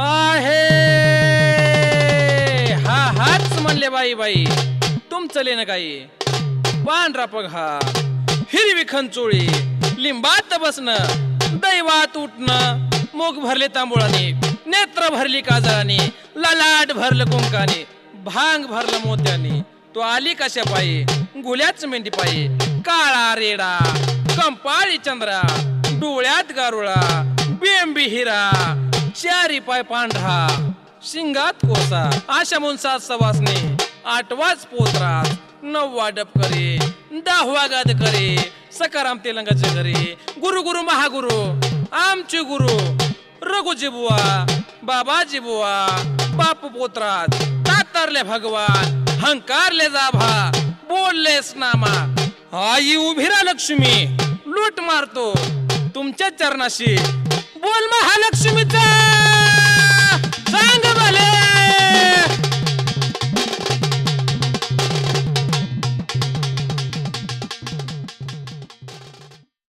आहे. हा हाच म्हणले बाई बाई. तुमचं लेन काही. पांढरा पघा. हिरवी खंचोळी. लिंबात बसणं. दैवात उठणं. मुग भरले तांबुळाने. नेत्र भरली काजळाने. ललाट भरलं कुंकाने. भांग भरलं मोत्याने. तो आली कशा पायी? गुल्याच मेंढी पायी. काळा रेडा. कंपाळी चंद्रा. डोळ्यात गारुळा. बेंबी हिरा. चारी पाय पांढरा शिंगात कोसा आशा मुंसात सवासने आठवाच पोत्रात नववा डबकरे दहावा गाद करे सकाराम तेलंगाचे घरे गुरु गुरु महागुरु आमचे गुरु रघुजी बुवा बाबाजी बुवा बापू पोत्रात तातरले भगवान हंकारले जाभा बोलले स्नामा आई उभिरा लक्ष्मी लूट मारतो तुमच्या चरणाशी